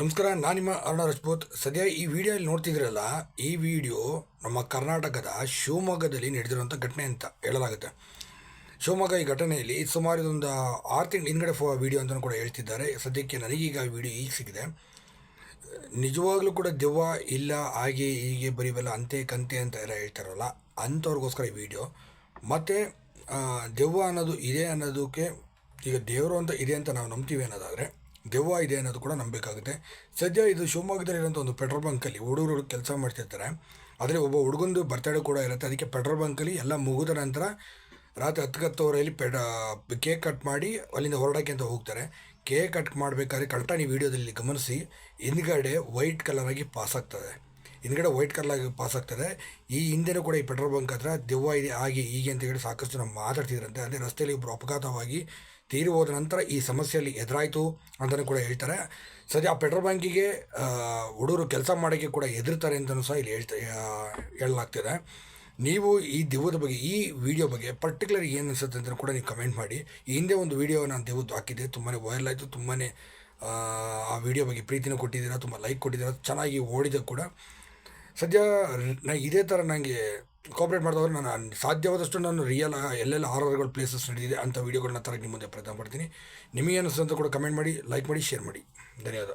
ನಮಸ್ಕಾರ, ನಾನು ನಿಮ್ಮ ಅರುಣ ರಜಪೂತ್. ಸದ್ಯ ಈ ವಿಡಿಯೋಲಿ ನೋಡ್ತಿದ್ರಲ್ಲ ಈ ವಿಡಿಯೋ ನಮ್ಮ ಕರ್ನಾಟಕದ ಶಿವಮೊಗ್ಗದಲ್ಲಿ ನಡೆದಿರುವಂಥ ಘಟನೆ ಅಂತ ಹೇಳಲಾಗುತ್ತೆ. ಶಿವಮೊಗ್ಗ ಈ ಘಟನೆಯಲ್ಲಿ ಸುಮಾರು ಇದೊಂದು ಆರು ತಿಂಗಳು ಹಿಂದ್ಗಡೆ ಫೋ ವಿಡಿಯೋ ಅಂತಲೂ ಕೂಡ ಹೇಳ್ತಿದ್ದಾರೆ. ಸದ್ಯಕ್ಕೆ ನನಗೀಗ ವಿಡಿಯೋ ಈಗ ಸಿಗಿದೆ ನಿಜವಾಗ್ಲೂ ಕೂಡ ದೆವ್ವ ಇಲ್ಲ, ಹಾಗೆ ಹೀಗೆ ಬರೀವಲ್ಲ ಅಂತೆ ಕಂತೆ ಅಂತ ಎಲ್ಲ ಹೇಳ್ತಾರಲ್ಲ, ಅಂಥವ್ರಿಗೋಸ್ಕರ ಈ ವಿಡಿಯೋ. ಮತ್ತು ದೆವ್ವ ಅನ್ನೋದು ಇದೆ ಅನ್ನೋದಕ್ಕೆ ಈಗ ದೇವರು ಅಂತ ಇದೆ ಅಂತ ನಾವು ನಂಬ್ತೀವಿ ಅನ್ನೋದಾದರೆ ದೆವ್ವ ಇದೆ ಅನ್ನೋದು ಕೂಡ ನಂಬಬೇಕಾಗುತ್ತೆ. ಸದ್ಯ ಇದು ಶಿವಮೊಗ್ಗದಲ್ಲಿರೋಂಥ ಒಂದು ಪೆಟ್ರೋಲ್ ಬಂಕಲ್ಲಿ ಹುಡುಗರು ಕೆಲಸ ಮಾಡ್ತಿರ್ತಾರೆ ಆದರೆ ಒಬ್ಬ ಹುಡುಗಂದು ಬರ್ತಡೇ ಕೂಡ ಇರುತ್ತೆ. ಅದಕ್ಕೆ ಪೆಟ್ರೋಲ್ ಬಂಕಲ್ಲಿ ಎಲ್ಲ ಮುಗಿದ ನಂತರ ರಾತ್ರಿ ಹತ್ತು ಹತ್ತುವರೆಯಲ್ಲಿ ಪೆಡ, ಕೇಕ್ ಕಟ್ ಮಾಡಿ ಅಲ್ಲಿಂದ ಹೊರಡೋಕ್ಕೆ ಅಂತ ಹೋಗ್ತಾರೆ. ಕೇಕ್ ಕಟ್ ಮಾಡಬೇಕಾದ್ರೆ ಕರೆಕ್ಟಾಗಿ ನೀವು ವೀಡಿಯೋದಲ್ಲಿ ಗಮನಿಸಿ, ಹಿಂದ್ಗಡೆ ವೈಟ್ ಕಲರಾಗಿ ಪಾಸ್ ಆಗ್ತದೆ. ಹಿಂದ್ಗಡೆ ವೈಟ್ ಕಲರ್ ಪಾಸ್ ಆಗ್ತದೆ. ಈ ಹಿಂದೆನೂ ಕೂಡ ಈ ಪೆಟ್ರೋಲ್ ಬಂಕ್ ಹತ್ರ ದೆವ್ವ ಇದೆ ಆಗಿ ಹೀಗೆ ಅಂತ ಹೇಳಿ ಸಾಕಷ್ಟು ನಾವು ಮಾತಾಡ್ತಿದ್ರಂತೆ. ಅಂದರೆ ರಸ್ತೆಯಲ್ಲಿ ಒಬ್ಬರು ಅಪಘಾತವಾಗಿ ತೀರಿ ಹೋದ ನಂತರ ಈ ಸಮಸ್ಯೆಯಲ್ಲಿ ಎದುರಾಯಿತು ಅಂತಲೂ ಕೂಡ ಹೇಳ್ತಾರೆ. ಸದ್ಯ ಆ ಪೆಟ್ರೋಲ್ ಬಂಕಿಗೆ ಹುಡುಗರು ಕೆಲಸ ಮಾಡೋಕ್ಕೆ ಕೂಡ ಹೆದರ್ತಾರೆ ಅಂತಲೂ ಸಹ ಇಲ್ಲಿ ಹೇಳ್ತಾ ಹೇಳಲಾಗ್ತಿದೆ. ನೀವು ಈ ದೆವ್ವದ ಬಗ್ಗೆ, ಈ ವಿಡಿಯೋ ಬಗ್ಗೆ ಪರ್ಟಿಕ್ಯುಲರ್ ಏನು ಅನಿಸುತ್ತೆ ಅಂತ ಕೂಡ ನೀವು ಕಮೆಂಟ್ ಮಾಡಿ. ಈ ಹಿಂದೆ ಒಂದು ವಿಡಿಯೋ ನಾನು ದೆವ್ವದ್ದು ಹಾಕಿದ್ದೆ ತುಂಬಾ ವೈರಲ್ ಆಯಿತು ತುಂಬಾ ಆ ವಿಡಿಯೋ ಬಗ್ಗೆ ಪ್ರೀತಿನೂ ಕೊಟ್ಟಿದ್ದೀರಾ, ತುಂಬ ಲೈಕ್ ಕೊಟ್ಟಿದ್ದೀರಾ, ಚೆನ್ನಾಗಿ ಓಡಿದ ಕೂಡ. ಸದ್ಯ ನಾ ಇದೇ ಥರ ನನಗೆ ಕೋಪ್ರೇಟ್ ಮಾಡಿದವರು ನಾನು ಸಾಧ್ಯವಾದಷ್ಟು ನಾನು ರಿಯಲ್ ಎಲ್ಲೆಲ್ಲ ಹಾರರ್ಗಳು ಪ್ಲೇಸಸ್ ನಡೆದಿದೆ ಅಂಥ ವೀಡಿಯೋಗಳನ್ನ ಥರ ನಿಮ್ಮ ಮುಂದೆ ಪ್ರಯತ್ನ ಪಡ್ತೀನಿ ನಿಮಗೆ ಅನಿಸ್ತಂತ ಕೂಡ ಕಮೆಂಟ್ ಮಾಡಿ ಲೈಕ್ ಮಾಡಿ ಶೇರ್ ಮಾಡಿ. ಧನ್ಯವಾದ.